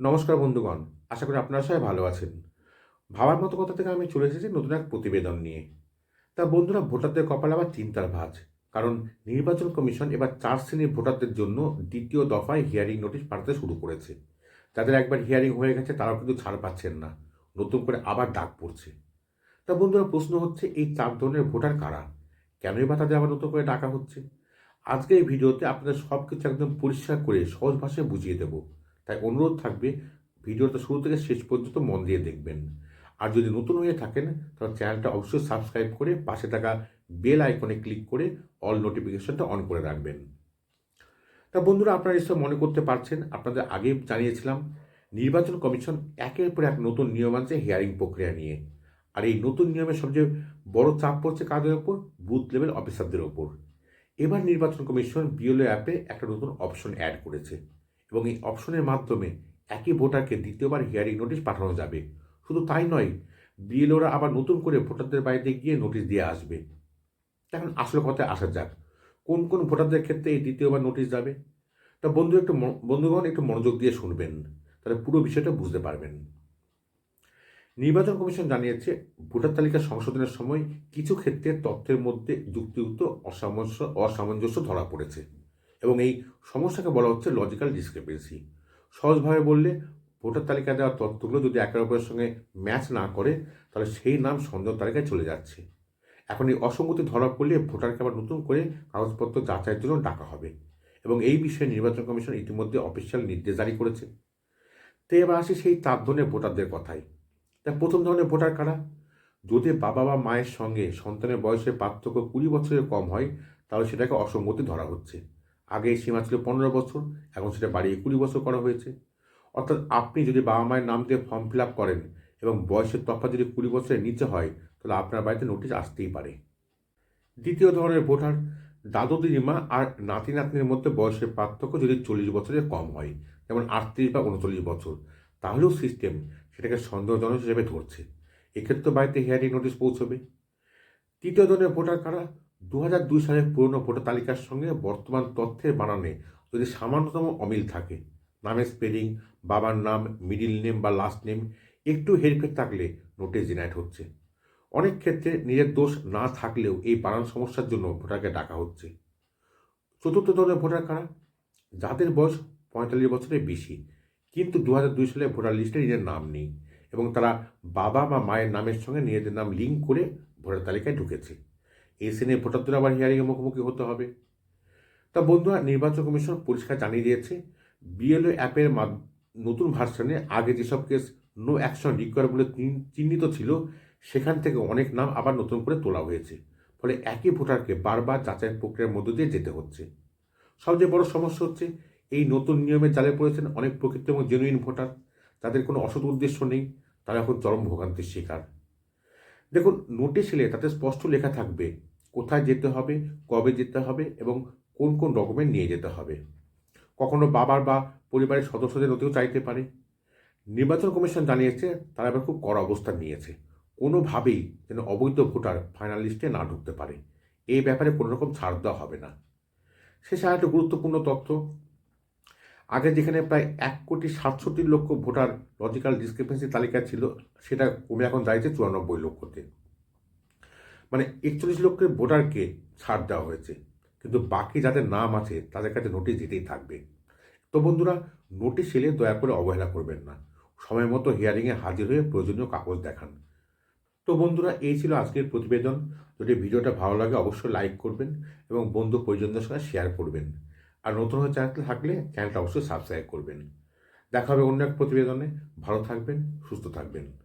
নমস্কার বন্ধুগণ, আশা করি আপনারা সবাই ভালো আছেন। ভাবার মতো কথা থেকে আমি চলে এসেছি নতুন এক প্রতিবেদন নিয়ে। তা বন্ধুরা, ভোটারদের কপালে আবার চিন্তার ভাঁজ, কারণ নির্বাচন কমিশন এবার চার শ্রেণির ভোটারদের জন্য দ্বিতীয় দফায় হিয়ারিং নোটিশ পাঠাতে শুরু করেছে। যাদের একবার হিয়ারিং হয়ে গেছে, তারাও কিন্তু ছাড় পাচ্ছেন না, নতুন করে আবার ডাক পড়ছে। তা বন্ধুরা, প্রশ্ন হচ্ছে, এই চার ধরনের ভোটার কারা? কেনই বা তাদের আবার নতুন করে ডাকা হচ্ছে? আজকে এই ভিডিওতে আপনাদের সব কিছু একদম পরিষ্কার করে, সহজ ভাষায় বুঝিয়ে দেবো। তাই অনুরোধ থাকবে ভিডিওটা শুরু থেকে শেষ পর্যন্ত মন দিয়ে দেখবেন। আর যদি নতুন হয়ে থাকেন, তাহলে চ্যানেলটা অবশ্যই সাবস্ক্রাইব করে পাশে থাকা বেল আইকনে ক্লিক করে অল নোটিফিকেশনটা অন করে রাখবেন। তা বন্ধুরা, আপনারা এসব মনে করতে পারছেন, আপনাদের আগে জানিয়েছিলাম, নির্বাচন কমিশন একের পর এক নতুন নিয়ম আনছে হিয়ারিং প্রক্রিয়া নিয়ে। আর এই নতুন নিয়মের সবচেয়ে বড় চাপ পড়ছে কাদের ওপর? বুথ লেভেল অফিসারদের ওপর। এবার নির্বাচন কমিশন বিএলও অ্যাপে একটা নতুন অপশন অ্যাড করেছে। এবং এই অপশনের মাধ্যমে একই ভোটারকে দ্বিতীয়বার হিয়ারিং নোটিশ পাঠানো যাবে। শুধু তাই নয় বিএলওরা আবার নতুন করে ভোটারদের বাড়িতে গিয়ে নোটিশ দিয়ে আসবে। এখন আসল কথায় আসা যাক, কোন কোন ভোটারদের ক্ষেত্রে এই দ্বিতীয়বার নোটিশ যাবে? তা বন্ধু একটু বন্ধুগণ, একটু মনোযোগ দিয়ে শুনবেন, তাহলে পুরো বিষয়টা বুঝতে পারবেন। নির্বাচন কমিশন জানিয়েছে, ভোটার তালিকা সংশোধনের সময় কিছু ক্ষেত্রে তথ্যের মধ্যে যুক্তিযুক্ত অসামঞ্জস্য অসামঞ্জস্য ধরা পড়েছে। এবং এই সমস্যাকে বলা হচ্ছে লজিক্যাল ডিসক্রিপেন্সি সহজভাবে বললে, ভোটার তালিকা দেওয়া তথ্যগুলো যদি একে অপরের সঙ্গে ম্যাচ না করে, তাহলে সেই নাম সন্দেহ তালিকায় চলে যাচ্ছে। এখন এই অসঙ্গতি ধরা পড়লে ভোটারকে আবার নতুন করে কাগজপত্র যাচাইয়ের জন্য ডাকা হবে এবং এই বিষয়ে নির্বাচন কমিশন ইতিমধ্যে অফিসিয়াল নির্দেশ জারি করেছে। তো এবার আসি সেই চার ধরনের ভোটারদের কথায়। তা প্রথম ধরনের ভোটার কারা? যদি বাবা বা মায়ের সঙ্গে সন্তানের বয়সের পার্থক্য কুড়ি বছরের কম হয়, তাহলে সেটাকে অসঙ্গতি ধরা হচ্ছে। আগে সীমা ছিল পনেরো বছর, এখন সেটা বাড়িয়ে কুড়ি বছর করা হয়েছে। অর্থাৎ আপনি যদি বাবা মায়ের নাম দিয়ে ফর্ম ফিল আপ করেন এবং বয়সের তফাৎ যদি কুড়ি বছরের নিচে হয়, তাহলে আপনার বাড়িতে নোটিশ আসতেই পারে। দ্বিতীয় ধরনের ভোটার, দাদু দিদিমা আর নাতি নাতনির মধ্যে বয়সের পার্থক্য যদি চল্লিশ বছরের কম হয়, যেমন আটত্রিশ বা উনচল্লিশ বছর, তাহলেও সিস্টেম সেটাকে সন্দেহজনক হিসেবে ধরছে। এক্ষেত্রে বাড়িতে হিয়ারিং নোটিশ পৌঁছবে। তৃতীয় ধরনের ভোটার কারা? দু হাজার দুই সালের পুরনো ভোটার তালিকার সঙ্গে বর্তমান তথ্যের বানানে যদি সামান্যতম অমিল থাকে, নামের স্পেলিং বাবার নাম মিডিল নেম বা লাস্ট নেম একটু হেরফের থাকলে নোটিশ জেনারেট হচ্ছে। অনেক ক্ষেত্রে নিজের দোষ না থাকলেও এই বানান সমস্যার জন্য ভোটারকে ডাকা হচ্ছে। চতুর্থ ধরনের ভোটার কারা? যাদের বয়স পঁয়তাল্লিশ বছরের বেশি, কিন্তু দু দুই সালে ভোটার লিস্টে নিজের নাম নেই এবং তারা বাবা বা মায়ের নামের সঙ্গে নিজেদের নাম লিঙ্ক করে ভোটার তালিকায় ঢুকেছে। শ্রেণির ভোটারদের আবার হিয়ারিংয়ের মুখোমুখি হতে হবে। তা বন্ধুরা নির্বাচন কমিশন পরিষ্কার জানিয়ে দিয়েছে বিএলও অ্যাপের নতুন ভার্সনে আগে যেসব কেস নো অ্যাকশন রিকোয়ার বলে চিহ্নিত ছিল, সেখান থেকে অনেক নাম আবার নতুন করে তোলা হয়েছে। ফলে একই ভোটারকে বারবার যাচাই প্রক্রিয়ার মধ্য দিয়ে যেতে হচ্ছে। সবচেয়ে বড় সমস্যা হচ্ছে, এই নতুন নিয়মে জালে পড়েছেন অনেক প্রকৃত এবং জেনুইন ভোটার। তাদের কোনো অসৎ উদ্দেশ্য নেই, তারা এখন চরম ভোগান্তির শিকার। দেখুন নোটিশ এলে তাতে স্পষ্ট লেখা থাকবে কোথায় যেতে হবে, কবে যেতে হবে এবং কোন কোন ডকুমেন্ট নিয়ে যেতে হবে। কখনো বাবার বা পরিবারের সদস্যদের নথিও চাইতে পারে। নির্বাচন কমিশন জানিয়েছে, তারা এবার খুব কড়া অবস্থান নিয়েছে। কোনোভাবেই যেন অবৈধ ভোটার ফাইনাল লিস্টে না ঢুকতে পারে। এই ব্যাপারে কোনো রকম ছাড় দেওয়া হবে না। শেষে একটা গুরুত্বপূর্ণ তথ্য। আগে যেখানে প্রায় এক কোটি সাতষট্টি লক্ষ ভোটার লজিক্যাল ডিসক্রিপেন্সি তালিকা ছিল, সেটা কমে এখন দাঁড়িয়েছে চুরানব্বই লক্ষতে মানে একচল্লিশ লক্ষের ভোটারকে ছাড় দেওয়া হয়েছে। কিন্তু বাকি যাদের নাম আছে, তাদের কাছে নোটিশ দিতেই থাকবে। তো বন্ধুরা নোটিশ এলে দয়া করে অবহেলা করবেন না। সময় মতো হিয়ারিংয়ে হাজির হয়ে প্রয়োজনীয় কাগজ দেখান। তো বন্ধুরা, এই ছিল আজকের প্রতিবেদন। যদি ভিডিওটা ভালো লাগে, অবশ্যই লাইক করবেন এবং বন্ধু পরিজনদের সঙ্গে শেয়ার করবেন। আর নতুন হয়ে চ্যানেলটা থাকলে চ্যানেলটা অবশ্যই সাবস্ক্রাইব করবেন। দেখা হবে অন্য এক প্রতিবেদনে। ভালো থাকবেন, সুস্থ থাকবেন।